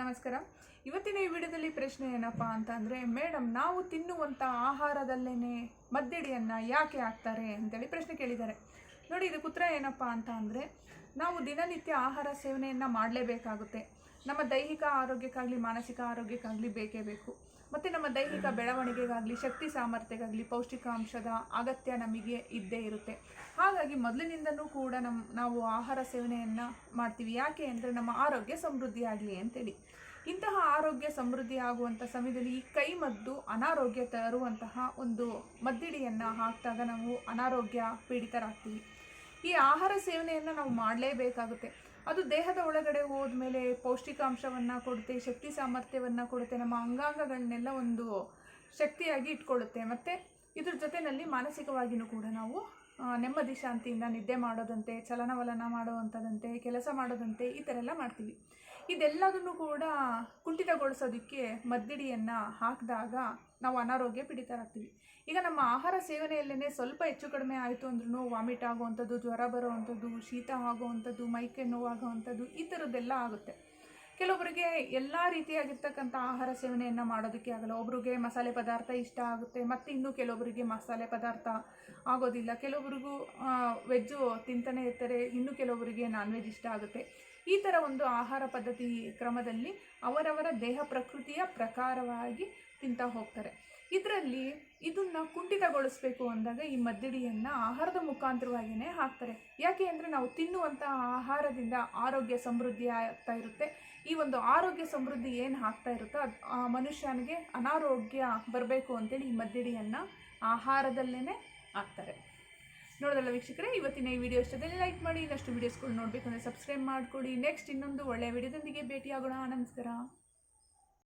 ನಮಸ್ಕಾರ. ಇವತ್ತಿನ ಈ ವಿಡಿಯೋದಲ್ಲಿ ಪ್ರಶ್ನೆ ಏನಪ್ಪ ಅಂತ ಅಂದರೆ ಮೇಡಮ್ ನಾವು ತಿನ್ನುವಂಥ ಆಹಾರದಲ್ಲೇ ಮದ್ದಡಿಯನ್ನು ಯಾಕೆ ಹಾಕ್ತಾರೆ? ಅಂತೇಳಿ ಪ್ರಶ್ನೆ ಕೇಳಿದ್ದಾರೆ. ನೋಡಿ, ಇದಕ್ಕೆ ಉತ್ತರ ಏನಪ್ಪ ಅಂತ ಅಂದರೆ ನಾವು ದಿನನಿತ್ಯ ಆಹಾರ ಸೇವನೆಯನ್ನು ಮಾಡಲೇಬೇಕಾಗುತ್ತೆ. ನಮ್ಮ ದೈಹಿಕ ಆರೋಗ್ಯಕ್ಕಾಗಲಿ, ಮಾನಸಿಕ ಆರೋಗ್ಯಕ್ಕಾಗಲಿ ಬೇಕೇ ಬೇಕು. ಮತ್ತು ನಮ್ಮ ದೈಹಿಕ ಬೆಳವಣಿಗೆಗಾಗಲಿ, ಶಕ್ತಿ ಸಾಮರ್ಥ್ಯಕ್ಕಾಗಲಿ ಪೌಷ್ಟಿಕಾಂಶದ ಅಗತ್ಯ ನಮಗೆ ಇದ್ದೇ ಇರುತ್ತೆ. ಹಾಗಾಗಿ ಮೊದಲಿನಿಂದನೂ ಕೂಡ ನಮ್ಮ ನಾವು ಆಹಾರ ಸೇವನೆಯನ್ನು ಮಾಡ್ತೀವಿ. ಯಾಕೆ ಅಂದರೆ ನಮ್ಮ ಆರೋಗ್ಯ ಸಮೃದ್ಧಿಯಾಗಲಿ ಅಂತೇಳಿ. ಇಂತಹ ಆರೋಗ್ಯ ಸಮೃದ್ಧಿ ಆಗುವಂಥ ಸಮಯದಲ್ಲಿ ಈ ಕೈ ಮದ್ದು ಅನಾರೋಗ್ಯ ತರುವಂತಹ ಒಂದು ಮದ್ದಿಡಿಯನ್ನು ಹಾಕಿದಾಗ ನಾವು ಅನಾರೋಗ್ಯ ಪೀಡಿತರಾಗ್ತೀವಿ. ಈ ಆಹಾರ ಸೇವನೆಯನ್ನು ನಾವು ಮಾಡಲೇಬೇಕಾಗುತ್ತೆ. ಅದು ದೇಹದ ಒಳಗಡೆ ಹೋದ್ಮೇಲೆ ಪೌಷ್ಟಿಕಾಂಶವನ್ನು ಕೊಡುತ್ತೆ, ಶಕ್ತಿ ಸಾಮರ್ಥ್ಯವನ್ನು ಕೊಡುತ್ತೆ, ನಮ್ಮ ಅಂಗಾಂಗಗಳನ್ನೆಲ್ಲ ಒಂದು ಶಕ್ತಿಯಾಗಿ ಇಟ್ಕೊಳ್ಳುತ್ತೆ. ಮತ್ತು ಇದ್ರ ಜೊತೆಯಲ್ಲಿ ಮಾನಸಿಕವಾಗಿಯೂ ಕೂಡ ನಾವು ನೆಮ್ಮದಿ ಶಾಂತಿಯಿಂದ ನಿದ್ದೆ ಮಾಡೋದಂತೆ, ಚಲನವಲನ ಮಾಡುವಂಥದ್ದಂತೆ, ಕೆಲಸ ಮಾಡೋದಂತೆ ಈ ಥರ ಎಲ್ಲ ಮಾಡ್ತೀವಿ. ಇದೆಲ್ಲದನ್ನು ಕೂಡ ಕುಂಠಿತಗೊಳಿಸೋದಕ್ಕೆ ಮದ್ದಿಡಿಯನ್ನು ಹಾಕಿದಾಗ ನಾವು ಅನಾರೋಗ್ಯ ಪೀಡಿತರಾಗ್ತೀವಿ. ಈಗ ನಮ್ಮ ಆಹಾರ ಸೇವನೆಯಲ್ಲೇ ಸ್ವಲ್ಪ ಹೆಚ್ಚು ಕಡಿಮೆ ಆಯಿತು ಅಂದ್ರೂ ವಾಮಿಟ್ ಆಗುವಂಥದ್ದು, ಜ್ವರ ಬರುವಂಥದ್ದು, ಶೀತ ಆಗುವಂಥದ್ದು, ಮೈಕೆ ನೋವಾಗುವಂಥದ್ದು ಈ ಥರದ್ದೆಲ್ಲ ಆಗುತ್ತೆ. ಕೆಲವೊಬ್ಬರಿಗೆ ಎಲ್ಲ ರೀತಿಯಾಗಿರ್ತಕ್ಕಂಥ ಆಹಾರ ಸೇವನೆಯನ್ನು ಮಾಡೋದಕ್ಕೆ ಆಗಲ್ಲ. ಒಬ್ರಿಗೆ ಮಸಾಲೆ ಪದಾರ್ಥ ಇಷ್ಟ ಆಗುತ್ತೆ, ಮತ್ತು ಇನ್ನೂ ಕೆಲವೊಬ್ಬರಿಗೆ ಮಸಾಲೆ ಪದಾರ್ಥ ಆಗೋದಿಲ್ಲ. ಕೆಲವೊಬ್ರಿಗೂ ವೆಜ್ಜು ತಿಂತಾನೆ ಇರ್ತಾರೆ, ಇನ್ನು ಕೆಲವೊಬ್ಬರಿಗೆ ನಾನ್ ವೆಜ್ ಇಷ್ಟ ಆಗುತ್ತೆ. ಈ ಥರ ಒಂದು ಆಹಾರ ಪದ್ಧತಿ ಕ್ರಮದಲ್ಲಿ ಅವರವರ ದೇಹ ಪ್ರಕೃತಿಯ ಪ್ರಕಾರವಾಗಿ ತಿಂತಾ ಹೋಗ್ತಾರೆ. ಇದರಲ್ಲಿ ಇದನ್ನು ಕುಂಠಿತಗೊಳಿಸ್ಬೇಕು ಅಂದಾಗ ಈ ಮದ್ದಿಡಿಯನ್ನು ಆಹಾರದ ಮುಖಾಂತರವಾಗಿಯೇ ಹಾಕ್ತಾರೆ. ಯಾಕೆ ಅಂದರೆ ನಾವು ತಿನ್ನುವಂಥ ಆಹಾರದಿಂದ ಆರೋಗ್ಯ ಸಮೃದ್ಧಿ ಆಗ್ತಾ ಇರುತ್ತೆ. ಈ ಒಂದು ಆರೋಗ್ಯ ಸಮೃದ್ಧಿ ಏನು ಆಗ್ತಾ ಇರುತ್ತೋ ಅದು ಆ ಮನುಷ್ಯನಿಗೆ ಅನಾರೋಗ್ಯ ಬರಬೇಕು ಅಂತೇಳಿ ಈ ಮದ್ದಿಡಿಯನ್ನು ಆಹಾರದಲ್ಲೇ ಹಾಕ್ತಾರೆ. ನೋಡೋದಲ್ಲ ವೀಕ್ಷಕರೇ, ಇವತ್ತಿನ ಈ ವಿಡಿಯೋ ಇಷ್ಟದಲ್ಲಿ ಲೈಕ್ ಮಾಡಿ ಇನ್ನಷ್ಟು ವೀಡಿಯೋಸ್ಗಳು ನೋಡಬೇಕು ಅಂದರೆ ಸಬ್ಸ್ಕ್ರೈಬ್ ಮಾಡ್ಕೊಡಿ. ನೆಕ್ಸ್ಟ್ ಇನ್ನೊಂದು ಒಳ್ಳೆಯ ವಿಡಿಯೋದೊಂದಿಗೆ ಭೇಟಿಯಾಗೋಣ. ನಮಸ್ಕಾರ.